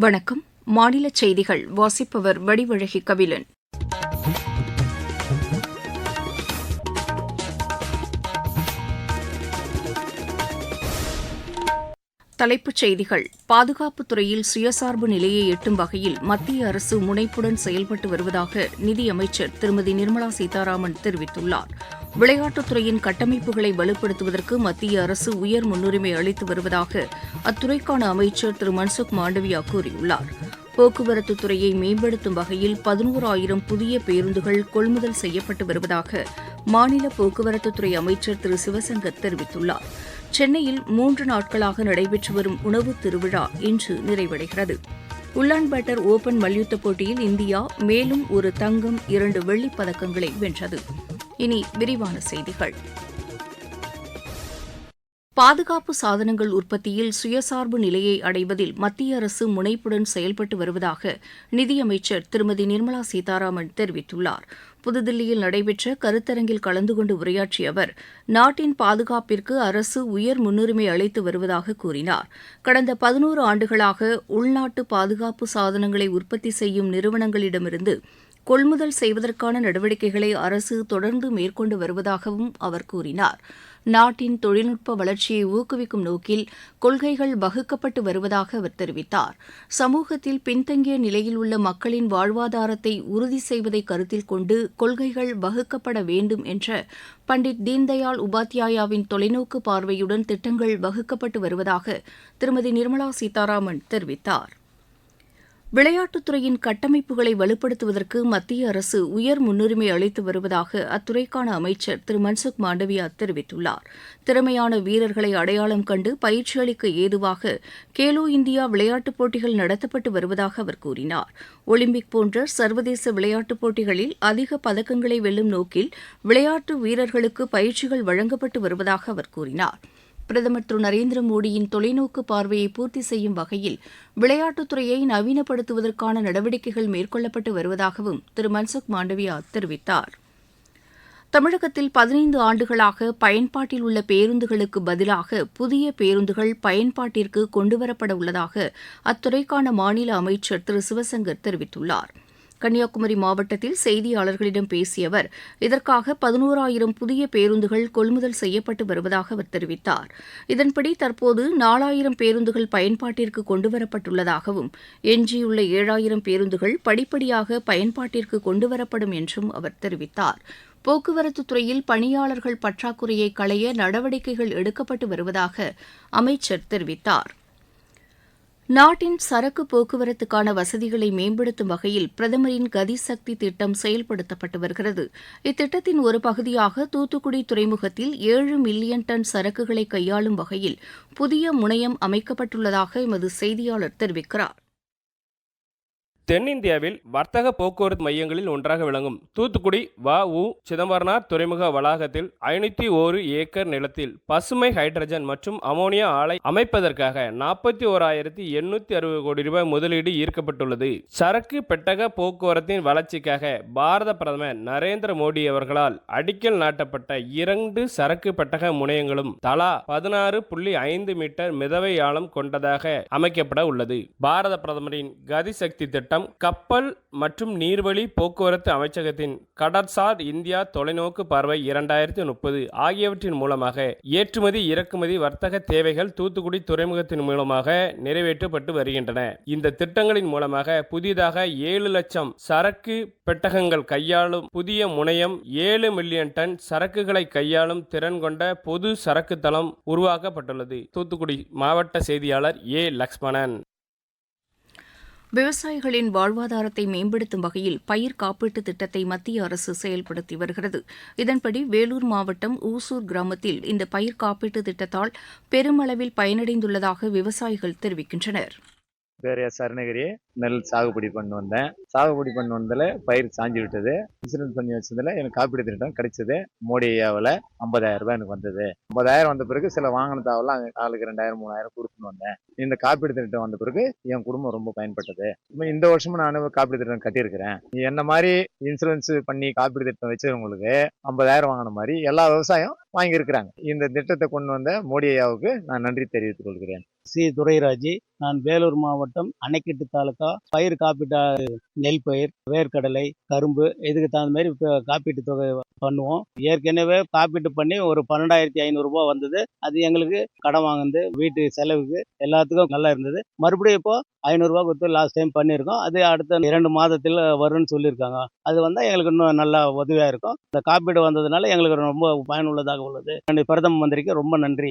வணக்கம். மாநில செய்திகள் வாசிப்பவர் வடிவழகி கபிலன். தலைப்புச் செய்திகள். பாதுகாப்புத் துறையில் சுயசார்பு நிலையை எட்டும் வகையில் மத்திய அரசு முனைப்புடன் செயல்பட்டு வருவதாக நிதியமைச்சர் திருமதி நிர்மலா சீதாராமன் தெரிவித்துள்ளார். விளையாட்டுத் துறையின் கட்டமைப்புகளை வலுப்படுத்துவதற்கு மத்திய அரசு உயர் முன்னுரிமை அளித்து வருவதாக அத்துறைக்கான அமைச்சர் திரு. மன்சுக் மாண்டவியா கூறியுள்ளார். போக்குவரத்து துறையை மேம்படுத்தும் வகையில் பதினோராயிரம் புதிய பேருந்துகள் கொள்முதல் செய்யப்பட்டு வருவதாக மாநில போக்குவரத்துத்துறை அமைச்சர் திரு. சிவசங்கர் தெரிவித்துள்ளார். சென்னையில் மூன்று நாட்களாக நடைபெற்று வரும் உணவு திருவிழா இன்று நிறைவடைகிறது. உல்லான்பேட்டர் ஓபன் மல்யுத்த போட்டியில் இந்தியா மேலும் ஒரு தங்கம் இரண்டு வெள்ளிப் பதக்கங்களை வென்றது. இனி விரிவான செய்திகள். பாதுகாப்பு சாதனங்கள் உற்பத்தியில் சுயசார்பு நிலையை அடைவதில் மத்திய அரசு முனைப்புடன் செயல்பட்டு வருவதாக நிதியமைச்சர் திருமதி நிர்மலா சீதாராமன் தெரிவித்துள்ளார். புதுதில்லியில் நடைபெற்ற கருத்தரங்கில் கலந்து கொண்டு உரையாற்றிய அவர் நாட்டின் பாதுகாப்பிற்கு அரசு உயர் முன்னுரிமை அளித்து வருவதாக கூறினார். கடந்த பதினோரு ஆண்டுகளாக உள்நாட்டு பாதுகாப்பு சாதனங்களை உற்பத்தி செய்யும் நிறுவனங்களிடமிருந்து கொள்முதல் செய்வதற்கான நடவடிக்கைகளை அரசு தொடர்ந்து மேற்கொண்டு வருவதாகவும் அவர் கூறினார். நாட்டின் தொழில்நுட்ப வளர்ச்சியை ஊக்குவிக்கும் நோக்கில் கொள்கைகள் வகுக்கப்பட்டு வருவதாக அவர் தெரிவித்தார். சமூகத்தில் பின்தங்கிய நிலையில் உள்ள மக்களின் வாழ்வாதாரத்தை உறுதி செய்வதை கருத்தில் கொண்டு கொள்கைகள் வகுக்கப்பட வேண்டும் என்ற பண்டிட் தீன்தயாள் உபாத்யாயாவின் தொலைநோக்கு பார்வையுடன் திட்டங்கள் வகுக்கப்பட்டு வருவதாக திருமதி நிர்மலா சீதாராமன் தெரிவித்தார். விளையாட்டுத்துறையின் கட்டமைப்புகளை வலுப்படுத்துவதற்கு மத்திய அரசு உயர் முன்னுரிமை அளித்து வருவதாக அத்துறைக்கான அமைச்சர் திரு. மன்சுக் மாண்டவியா தெரிவித்துள்ளார். திறமையான வீரர்களை அடையாளம் கண்டு பயிற்சி அளிக்க ஏதுவாக கேலோ இந்தியா விளையாட்டுப் போட்டிகள் நடத்தப்பட்டு வருவதாக அவர் கூறினார். ஒலிம்பிக் போன்ற சர்வதேச விளையாட்டுப் போட்டிகளில் அதிக பதக்கங்களை வெல்லும் நோக்கில் விளையாட்டு வீரர்களுக்கு பயிற்சிகள் வழங்கப்பட்டு வருவதாக அவர் கூறினார். பிரதமர் திரு நரேந்திர மோடியின் தொலைநோக்கு பார்வையை பூர்த்தி செய்யும் வகையில் விளையாட்டுத்துறையை நவீனப்படுத்துவதற்கான நடவடிக்கைகள் மேற்கொள்ளப்பட்டு வருவதாகவும் திரு மன்சுக் மாண்டவியா தெரிவித்தார். தமிழகத்தில் பதினைந்து ஆண்டுகளாக பயன்பாட்டில் உள்ள பேருந்துகளுக்கு பதிலாக புதிய பேருந்துகள் பயன்பாட்டிற்கு கொண்டுவரப்பட உள்ளதாக அத்துறைக்கான மாநில அமைச்சர் திரு சிவசங்கர் தெரிவித்துள்ளார். கன்னியாகுமரி மாவட்டத்தில் செய்தியாளர்களிடம் பேசிய அவர் இதற்காக பதினோராயிரம் புதிய பேருந்துகள் கொள்முதல் செய்யப்பட்டு வருவதாக அவர் தெரிவித்தார். இதன்படி தற்போது நாலாயிரம் பேருந்துகள் பயன்பாட்டிற்கு கொண்டுவரப்பட்டுள்ளதாகவும் எஞ்சியுள்ள ஏழாயிரம் பேருந்துகள் படிப்படியாக பயன்பாட்டிற்கு கொண்டுவரப்படும் என்றும் அவர் தெரிவித்தார். போக்குவரத்து துறையில் பணியாளர்கள் பற்றாக்குறையை களைய நடவடிக்கைகள் எடுக்கப்பட்டு வருவதாக அமைச்சர் தெரிவித்தார். நாட்டின் சரக்கு போக்குவரத்துக்கான வசதிகளை மேம்படுத்தும் வகையில் பிரதமரின் கதிசக்தி திட்டம் செயல்படுத்தப்பட்டு வருகிறது. இத்திட்டத்தின் ஒரு பகுதியாக தூத்துக்குடி துறைமுகத்தில் ஏழு மில்லியன் டன் சரக்குகளை கையாளும் வகையில் புதிய முனையம் அமைக்கப்பட்டுள்ளதாக எமது செய்தியாளர் தெரிவிக்கிறார். தென்னிந்தியாவில் வர்த்தக போக்குவரத்து மையங்களில் ஒன்றாக விளங்கும் தூத்துக்குடி வ உ சிதம்பரனார் துறைமுக வளாகத்தில் ஐநூத்தி ஓரு ஏக்கர் நிலத்தில் பசுமை ஹைட்ரஜன் மற்றும் அமோனியா ஆலை அமைப்பதற்காக நாற்பத்தி ஓராயிரத்தி எண்ணூத்தி அறுபது கோடி ரூபாய் முதலீடு ஈர்க்கப்பட்டுள்ளது. சரக்கு பெட்டக போக்குவரத்தின் வளர்ச்சிக்காக பாரத பிரதமர் நரேந்திர மோடி அவர்களால் அடிக்கல் நாட்டப்பட்ட இரண்டு சரக்கு பெட்டக முனையங்களும் தலா பதினாறு புள்ளி ஐந்து மீட்டர் மிதவை ஆழம் கொண்டதாக அமைக்கப்பட உள்ளது. பாரத பிரதமரின் கதிசக்தி திட்டம் கப்பல் மற்றும் நீர்வழி போக்குவரத்து அமைச்சகத்தின் கடற்சார் இந்தியா தொலைநோக்கு பார்வை இரண்டாயிரத்தி முப்பது ஆகியவற்றின் மூலமாக ஏற்றுமதி இறக்குமதி வர்த்தக தேவைகள் தூத்துக்குடி துறைமுகத்தின் மூலமாக நிறைவேற்றப்பட்டு வருகின்றன. இந்த திட்டங்களின் மூலமாக புதிதாக ஏழு லட்சம் சரக்கு பெட்டகங்கள் கையாளும் புதிய முனையம் ஏழு மில்லியன் டன் சரக்குகளை கையாளும் திறன் கொண்ட பொது சரக்கு தளம் உருவாக்கப்பட்டுள்ளது. தூத்துக்குடி மாவட்ட செய்தியாளர் ஏ லக்ஷ்மணன். விவசாயிகளின் வாழ்வாதாரத்தை மேம்படுத்தும் வகையில் பயிர் காப்பீட்டு திட்டத்தை மத்திய அரசு செயல்படுத்தி வருகிறது. இதன்படி வேலூர் மாவட்டம் ஊசூர் கிராமத்தில் இந்த பயிர் காப்பீட்டு திட்டத்தால் பெருமளவில் பயனடைந்துள்ளதாக விவசாயிகள் தெரிவிக்கின்றனர். பேர் எஸ் அருணகிரி நெல் சாகுபடி பண்ணி வந்தேன். சாகுபடி பண்ணு வந்ததில் பயிர் சாஞ்சு விட்டது. இன்சூரன்ஸ் பண்ணி வச்சதில் எனக்கு காப்பீடு திட்டம் கிடைச்சது. மோடி ஐயாவில் ஐம்பதாயிரம் ரூபாய் எனக்கு வந்தது. ஐம்பதாயிரம் வந்த பிறகு சில வாங்கின அங்கே ஆளுக்கு ரெண்டாயிரம் மூணாயிரம் கொடுத்துன்னு வந்தேன். இந்த காப்பீடு திட்டம் வந்த பிறகு என் குடும்பம் ரொம்ப பயன்பட்டது. இந்த வருஷமும் நான் காப்பீடு திட்டம் கட்டியிருக்கிறேன். என்ன மாதிரி இன்சூரன்ஸ் பண்ணி காப்பீடு திட்டம் வச்சவங்களுக்கு ஐம்பதாயிரம் வாங்கின மாதிரி எல்லா விவசாயம் வாங்கியிருக்கிறாங்க. இந்த திட்டத்தை கொண்டு வந்த மோடி ஐயாவுக்கு நான் நன்றி தெரிவித்துக் கொள்கிறேன். சி. துரைராஜி நான் வேலூர் மாவட்டம் அணைக்கட்டு தாலுக்கா பயிர் காப்பீட்டு நெல் பயிர் வேர்க்கடலை கரும்பு இதுக்கு தகுந்த மாதிரி இப்போ காப்பீட்டு தொகை பண்ணுவோம். ஏற்கனவே காப்பீட்டு பண்ணி ஒரு பன்னெண்டாயிரத்தி ஐநூறுரூபா வந்தது. அது எங்களுக்கு கடன் வாங்குனது வீட்டு செலவுக்கு எல்லாத்துக்கும் நல்லா இருந்தது. மறுபடியும் இப்போ ஐநூறுரூவா கொடுத்து லாஸ்ட் டைம் பண்ணியிருக்கோம். அது அடுத்த இரண்டு மாதத்தில் வரும்னு சொல்லியிருக்காங்க. அது வந்தால் எங்களுக்கு இன்னும் நல்லா உதவியாக இருக்கும். இந்த காப்பீடு வந்ததுனால எங்களுக்கு ரொம்ப பயனுள்ளதாக உள்ளது. பிரதம மந்திரிக்கு ரொம்ப நன்றி.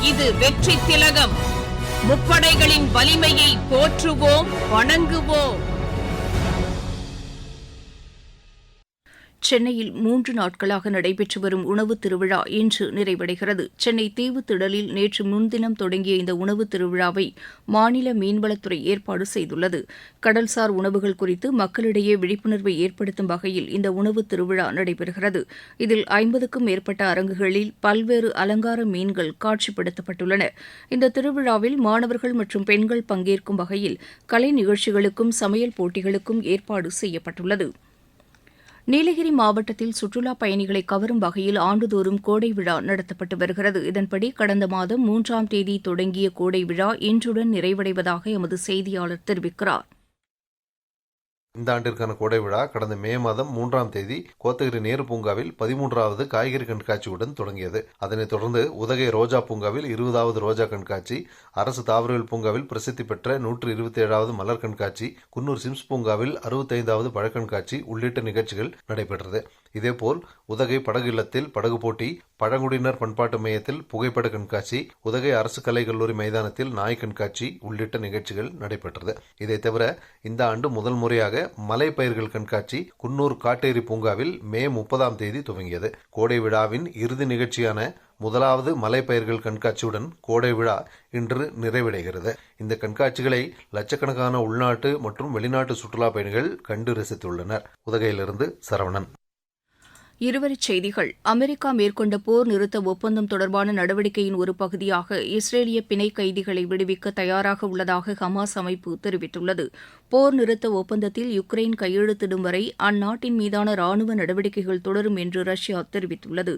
இது வெற்றி திலகம் முப்படைகளின் வலிமையை போற்றுவோம் வணங்குவோம். சென்னையில் மூன்று நாட்களாக நடைபெற்று வரும் உணவு திருவிழா இன்று நிறைவடைகிறது. சென்னை தீவுத்திடலில் நேற்று முன்தினம் தொடங்கிய இந்த உணவு திருவிழாவை மாநில மீன்வளத்துறை ஏற்பாடு செய்துள்ளது. கடல்சார் உணவுகள் குறித்து மக்களிடையே விழிப்புணர்வை ஏற்படுத்தும் வகையில் இந்த உணவு திருவிழா நடைபெறுகிறது. இதில் ஐம்பதுக்கும் மேற்பட்ட அரங்குகளில் பல்வேறு அலங்கார மீன்கள் காட்சிப்படுத்தப்பட்டுள்ளன. இந்த திருவிழாவில் மாணவர்கள் மற்றும் பெண்கள் பங்கேற்கும் வகையில் கலை நிகழ்ச்சிகளுக்கும் சமையல் போட்டிகளுக்கும் ஏற்பாடு செய்யப்பட்டுள்ளது. நீலகிரி மாவட்டத்தில் சுற்றுலா பயணிகளை கவரும் வகையில் ஆண்டுதோறும் கோடை விழா நடத்தப்பட்டு வருகிறது. இதன்படி கடந்த மாதம் மூன்றாம் தேதி தொடங்கிய கோடை விழா இன்றுடன் நிறைவடைவதாக எமது செய்தியாளர் தெரிவிக்கிறார். இந்த ஆண்டிற்கான கோடை விழா கடந்த மே மாதம் மூன்றாம் தேதி கோத்தகிரி நேரு பூங்காவில் பதிமூன்றாவது காய்கறி கண்காட்சியுடன் தொடங்கியது. அதனைத் தொடர்ந்து உதகை ரோஜா பூங்காவில் இருபதாவது ரோஜா கண்காட்சி அரசு தாவரவியல் பூங்காவில் பிரசித்தி பெற்ற நூற்று இருபத்தி ஏழாவது மலர் கண்காட்சி குன்னூர் சிம்ஸ் பூங்காவில் அறுபத்தைந்தாவது பழக்கண்காட்சி உள்ளிட்ட நிகழ்ச்சிகள் நடைபெற்றது. இதேபோல் உதகை படகு இல்லத்தில் படகு போட்டி பழங்குடியினர் பண்பாட்டு மையத்தில் புகைப்பட கண்காட்சி உதகை அரசு கலை கல்லூரி மைதானத்தில் நாய் கண்காட்சி உள்ளிட்ட நிகழ்ச்சிகள் நடைபெற்றது. இதை தவிர இந்த ஆண்டு முதல் முறையாக மலை பயிர்கள் கண்காட்சி குன்னூர் காட்டேரி பூங்காவில் மே முப்பதாம் தேதி துவங்கியது. கோடை விழாவின் இறுதி நிகழ்ச்சியான முதலாவது மலை பயிர்கள் கண்காட்சியுடன் கோடை விழா இன்று நிறைவடைகிறது. இந்த கண்காட்சிகளை லட்சக்கணக்கான உள்நாட்டு மற்றும் வெளிநாட்டு சுற்றுலா பயணிகள் கண்டு ரசித்துள்ளனர். உதகையிலிருந்து சரவணன். இருவரிச் செய்திகள். அமெரிக்கா மேற்கொண்ட போர் நிறுத்த ஒப்பந்தம் தொடர்பான நடவடிக்கையின் ஒரு பகுதியாக இஸ்ரேலிய பிணை கைதிகளை விடுவிக்க தயாராக உள்ளதாக ஹமாஸ் அமைப்பு தெரிவித்துள்ளது. போர் நிறுத்த ஒப்பந்தத்தில் யுக்ரைன் கையெழுத்திடும் வரை அந்நாட்டின் மீதான ராணுவ நடவடிக்கைகள் தொடரும் என்று ரஷ்யா தெரிவித்துள்ளது.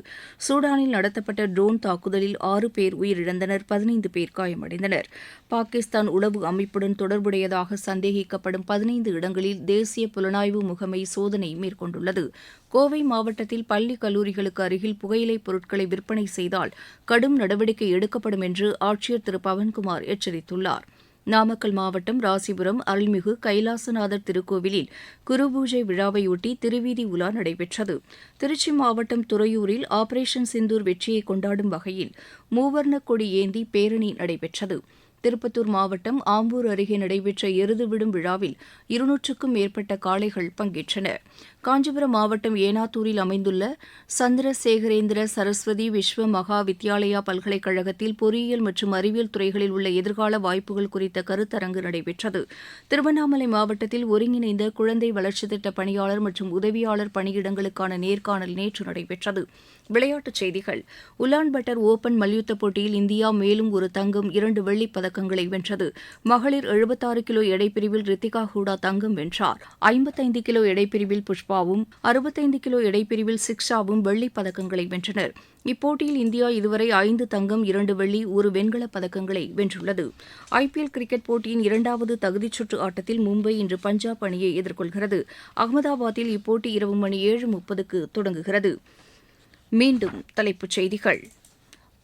சூடானில் நடத்தப்பட்ட ட்ரோன் தாக்குதலில் ஆறு பேர் உயிரிழந்தனர் பதினைந்து பேர் காயமடைந்தனர். பாகிஸ்தான் உளவு அமைப்புடன் தொடர்புடையதாக சந்தேகிக்கப்படும் பதினைந்து இடங்களில் தேசிய புலனாய்வு முகமை சோதனை மேற்கொண்டுள்ளது. கோவை மாவட்டத்தில் பள்ளி கல்லூரிகளுக்கு அருகில் புகையிலைப் பொருட்களை விற்பனை செய்தால் கடும் நடவடிக்கை எடுக்கப்படும் என்று ஆட்சியர் திரு. பவன்குமார் எச்சரித்துள்ளார். நாமக்கல் மாவட்டம் ராசிபுரம் அருள்மிகு கைலாசநாதர் திருக்கோவிலில் குருபூஜை விழாவையொட்டி திருவீதி உலா நடைபெற்றது. திருச்சி மாவட்டம் துறையூரில் ஆபரேஷன் சிந்தூர் வெற்றியை கொண்டாடும் வகையில் மூவர்ண கொடி ஏந்தி பேரணி நடைபெற்றது. திருப்பத்தூர் மாவட்டம் ஆம்பூர் அருகே நடைபெற்ற எருது விடும் விழாவில் இருநூற்றுக்கும் மேற்பட்ட காளைகள் பங்கேற்றன. காஞ்சிபுரம் மாவட்டம் ஏனாத்தூரில் அமைந்துள்ள சந்திரசேகரேந்திர சரஸ்வதி விஸ்வ மகா வித்யாலயா பல்கலைக்கழகத்தில் பொறியியல் மற்றும் அறிவியல் துறைகளில் உள்ள எதிர்கால வாய்ப்புகள் குறித்த கருத்தரங்கு நடைபெற்றது. திருவண்ணாமலை மாவட்டத்தில் ஒருங்கிணைந்த குழந்தை வளர்ச்சித் திட்ட பணியாளர் மற்றும் உதவியாளர் பணியிடங்களுக்கான நேர்காணல் நேற்று நடைபெற்றது. விளையாட்டுச் செய்திகள். உலான் பட்டர் ஓபன் மல்யுத்த போட்டியில் இந்தியா மேலும் ஒரு தங்கம் இரண்டு வெள்ளிப் பதக்கங்களை வென்றது. மகளிர் எழுபத்தாறு கிலோ எடைப்பிரிவில் ரித்திகா ஹூடா தங்கம் வென்றார். ஐம்பத்தைந்து கிலோ எடைப்பிரிவில் புஷ்பாவும் அறுபத்தைந்து கிலோ எடைப்பிரிவில் சிக்ஷாவும் வெள்ளிப் பதக்கங்களை வென்றனர். இப்போட்டியில் இந்தியா இதுவரை ஐந்து தங்கம் இரண்டு வெள்ளி ஒரு வெண்கலப் பதக்கங்களை வென்றுள்ளது. ஐபிஎல் கிரிக்கெட் போட்டியின் இரண்டாவது தகுதிச் சுற்று ஆட்டத்தில் மும்பை இன்று பஞ்சாப் அணியை எதிர்கொள்கிறது. அகமதாபாத்தில் இப்போட்டி இரவு மணி ஏழு முப்பதுக்கு தொடங்குகிறது. மீண்டும் தலைப்புச் செய்திகள்.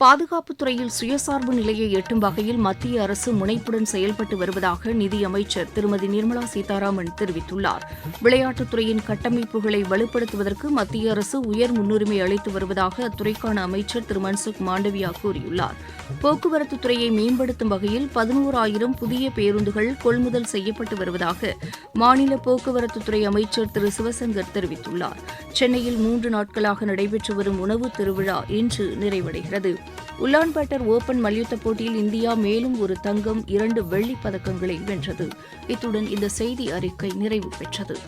பாதுகாப்புத் துறையில் சுயசார்பு நிலையை எட்டும் வகையில் மத்திய அரசு முனைப்புடன் செயல்பட்டு வருவதாக நிதியமைச்சர் திருமதி நிர்மலா சீதாராமன் தெரிவித்துள்ளார். விளையாட்டுத்துறையின் கட்டமைப்புகளை வலுப்படுத்துவதற்கு மத்திய அரசு உயர் முன்னுரிமை அளித்து வருவதாக அத்துறைக்கான அமைச்சர் திரு. மன்சுக் மாண்டவியா கூறியுள்ளார். போக்குவரத்து துறையை மேம்படுத்தும் வகையில் பதினோராயிரம் புதிய பேருந்துகள் கொள்முதல் செய்யப்பட்டு வருவதாக மாநில போக்குவரத்துத்துறை அமைச்சர் திரு. சிவசங்கர் தெரிவித்துள்ளார். சென்னையில் மூன்று நாட்களாக நடைபெற்று வரும் உணவு திருவிழா இன்று நிறைவடைகிறது. உலான்பேட்டர் ஓபன் மல்யுத்த போட்டியில் இந்தியா மேலும் ஒரு தங்கம் இரண்டு வெள்ளிப் பதக்கங்களை வென்றது. இத்துடன் இந்த செய்தி அறிக்கை நிறைவு பெற்றது.